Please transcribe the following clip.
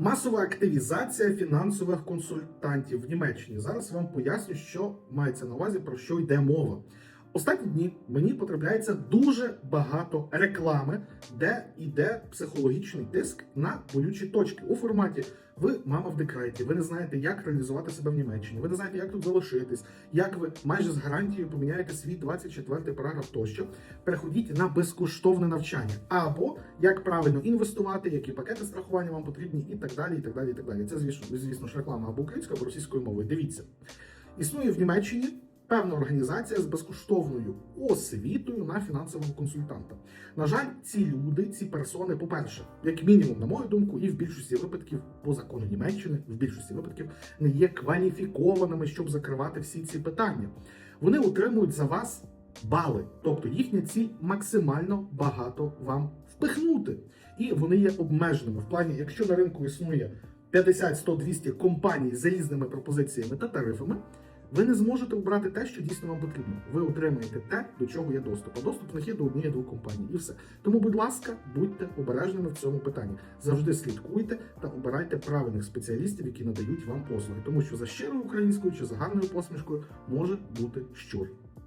Масова активізація фінансових консультантів в Німеччині. Зараз вам поясню, що мається на увазі, про що йде мова. Останні дні мені потрапляється дуже багато реклами, де йде психологічний тиск на болючі точки у форматі. Ви мама в декреті, ви не знаєте, як реалізувати себе в Німеччині, ви не знаєте, як тут залишитись, як ви майже з гарантією поміняєте свій 24 параграф тощо. Переходіть на безкоштовне навчання, або як правильно інвестувати, які пакети страхування вам потрібні, і так далі. І так далі. І так далі. Це звісно, звісно ж реклама або українською, або російською мовою. Дивіться, існує в Німеччині певна організація з безкоштовною освітою на фінансового консультанта. На жаль, ці люди, ці персони, по-перше, як мінімум, на мою думку, і в більшості випадків по закону Німеччини, в більшості випадків не є кваліфікованими, щоб закривати всі ці питання. Вони отримують за вас бали, тобто їхня ціль максимально багато вам впихнути. І вони є обмеженими в плані, якщо на ринку існує 50, 100, 200 компаній з різними пропозиціями та тарифами. Ви не зможете обрати те, що дійсно вам потрібно. Ви отримаєте те, до чого є доступ. А доступ не є до однієї двох компаній. І все. Тому, будь ласка, будьте обережними в цьому питанні. Завжди слідкуйте та обирайте правильних спеціалістів, які надають вам послуги. Тому що за щирою українською чи за гарною посмішкою може бути щур.